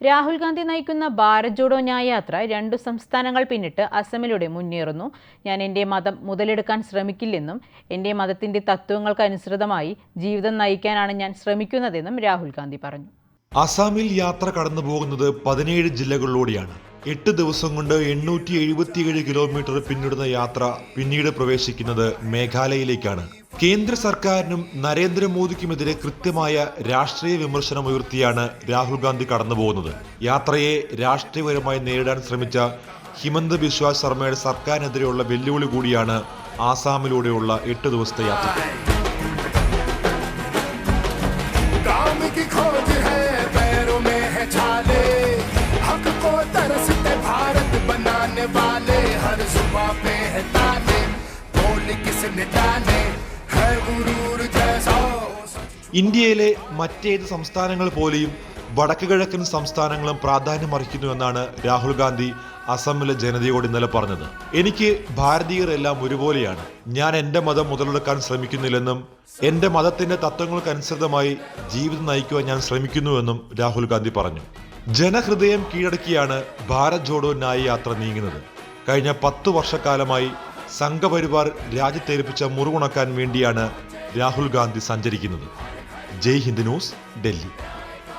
രാഹുൽ ഗാന്ധി നയിക്കുന്ന ഭാരത് ജോഡോ ന്യായയാത്ര രണ്ടു സംസ്ഥാനങ്ങൾ പിന്നിട്ട് അസമിലൂടെ മുന്നേറുന്നു. ഞാൻ എന്റെ മതം മുതലെടുക്കാൻ ശ്രമിക്കില്ലെന്നും എന്റെ മതത്തിന്റെ തത്വങ്ങൾക്ക് അനുസൃതമായി ജീവിതം നയിക്കാനാണ് ഞാൻ ശ്രമിക്കുന്നതെന്നും രാഹുൽ ഗാന്ധി പറഞ്ഞു. അസാമിൽ യാത്ര കടന്നു പോകുന്നത് പതിനേഴ് ജില്ലകളിലൂടെയാണ്. എട്ട് ദിവസം കൊണ്ട് എണ്ണൂറ്റി എഴുപത്തിയേഴ് കിലോമീറ്റർ പിന്നിടുന്ന യാത്ര പിന്നീട് പ്രവേശിക്കുന്നത് മേഘാലയയിലേക്കാണ്. കേന്ദ്ര സർക്കാരിനും നരേന്ദ്രമോദിക്കുമെതിരെ കൃത്യമായ രാഷ്ട്രീയ വിമർശനം ഉയർത്തിയാണ് രാഹുൽ ഗാന്ധി കടന്നുപോകുന്നത് യാത്രയെ രാഷ്ട്രീയപരമായി നേരിടാൻ ശ്രമിച്ച ഹിമന്ത ബിശ്വ ശർമ്മയുടെ സർക്കാരിനെതിരെയുള്ള വെല്ലുവിളി കൂടിയാണ് ആസാമിലൂടെയുള്ള എട്ട് ദിവസത്തെ യാത്ര काम की खोज है पैरों में है छाले हक को तरसते भारत बनाने वाले हर जुबा पे है ताने बोल किसने डाले है गुरूर जैसा ഇന്ത്യയിലെ മറ്റേത് സംസ്ഥാനങ്ങൾ പോലെയും വടക്ക് കിഴക്കൻ സംസ്ഥാനങ്ങളും പ്രാധാന്യമർഹിക്കുന്നുവെന്നാണ് രാഹുൽ ഗാന്ധി അസമിലെ ജനതയോട് ഇന്നലെ പറഞ്ഞത്. എനിക്ക് ഭാരതീയർ എല്ലാം ഒരുപോലെയാണ്. ഞാൻ എന്റെ മതം മുതലെടുക്കാൻ ശ്രമിക്കുന്നില്ലെന്നും എന്റെ മതത്തിന്റെ തത്വങ്ങൾക്കനുസൃതമായി ജീവിതം നയിക്കുവാൻ ഞാൻ ശ്രമിക്കുന്നുവെന്നും രാഹുൽ ഗാന്ധി പറഞ്ഞു. ജനഹൃദയം കീഴടക്കിയാണ് ഭാരത് ജോഡോ ന്യായ യാത്ര നീങ്ങുന്നത്. കഴിഞ്ഞ പത്തു വർഷക്കാലമായി സംഘപരിവാർ രാജ്യത്തേൽപ്പിച്ച മുറിവുണക്കാൻ വേണ്ടിയാണ് രാഹുൽ ഗാന്ധി സഞ്ചരിക്കുന്നത്. ജയ് ഹിന്ദ് ന്യൂസ് ഡൽഹി.